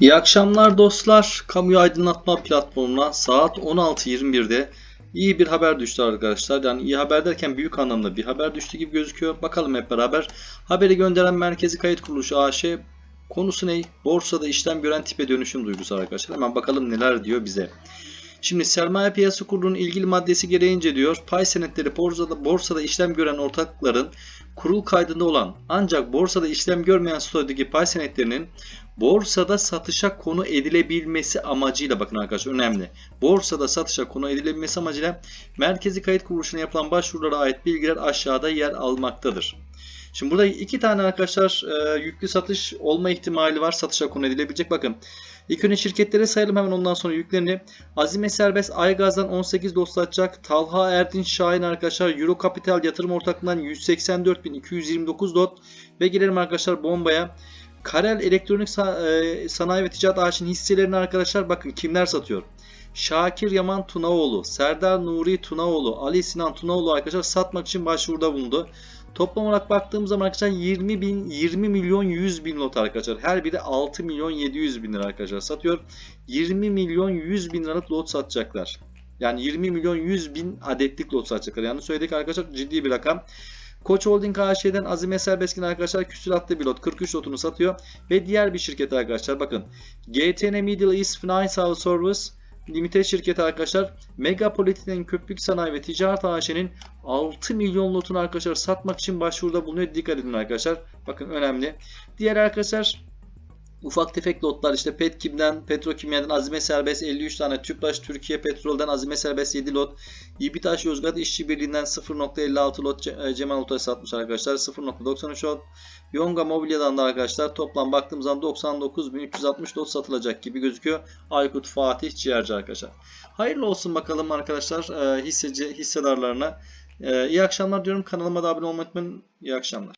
İyi akşamlar dostlar. Kamuyu aydınlatma platformuna saat 16.21'de iyi bir haber düştü arkadaşlar. Yani iyi haber derken büyük anlamda bir haber düştü gibi gözüküyor. Bakalım hep beraber. Haberi gönderen Merkezi Kayıt Kuruluşu AŞ konusu ne? Borsada işlem gören tipe dönüşüm duygusu arkadaşlar. Hemen bakalım neler diyor bize. Şimdi sermaye piyasası kurulunun ilgili maddesi gereğince diyor pay senetleri borsada, borsada işlem gören ortakların kurul kaydında olan ancak borsada işlem görmeyen statüdeki pay senetlerinin borsada satışa konu edilebilmesi amacıyla bakın arkadaşlar önemli. Borsada satışa konu edilebilmesi amacıyla merkezi kayıt kuruluşuna yapılan başvurulara ait bilgiler aşağıda yer almaktadır. Şimdi burada iki tane arkadaşlar e, yüklü satış olma ihtimali var. Satışa konu edilebilecek. Bakın ilk önce şirketlere sayalım hemen ondan sonra yüklerini. Azime Serbest Aygaz'dan 18 dostlatacak. Talha Erdinç Şahin arkadaşlar Euro Capital yatırım ortaklığından 184.229 dot. Ve gelelim arkadaşlar bombaya. Karel Elektronik e, Sanayi ve Ticaret AŞ'nin hisselerini arkadaşlar bakın kimler satıyor. Şakir Yaman Tunaoğlu, Serdar Nuri Tunaoğlu, Ali Sinan Tunaoğlu arkadaşlar satmak için başvuruda bulundu. Toplam olarak baktığımız zaman arkadaşlar 20 bin 20 milyon 100 bin lot arkadaşlar. Her biri 6 milyon 700 bin lira arkadaşlar satıyor. 20 milyon 100 bin liralık lot satacaklar. Yani 20 milyon 100 bin adetlik lot satacaklar. Yani söyledik arkadaşlar ciddi bir rakam. Koç Holding AŞ'den Azime Serbestkin arkadaşlar küsuratlı bir lot 43 lotunu satıyor. Ve diğer bir şirket arkadaşlar bakın. GTN Middle East Financial Service Limited şirketi arkadaşlar Megapolit'in Köprük Sanayi ve Ticaret AŞ'nin 6 milyon lotunu arkadaşlar satmak için başvuruda bulunuyor. Dikkat edin arkadaşlar. Bakın önemli. Diğer arkadaşlar ufak tefek lotlar işte Petkim'den, Petrokimya'dan Azime Serbest 53 tane, Tüpraş Türkiye Petrol'den Azime Serbest 7 lot, İBİTAŞ Yozgat İşçi Birliği'nden 0.56 lot e, Cemal Otay satmış arkadaşlar. 0.93 lot. Yonga Mobilya'dan da arkadaşlar toplam baktığımız zaman 99.360 lot satılacak gibi gözüküyor. Aykut Fatih Ciğerci arkadaşlar. Hayırlı olsun bakalım arkadaşlar e, hisseci hissedarlarına. E, iyi akşamlar diyorum. Kanalıma da abone olmayı unutmayın. İyi akşamlar.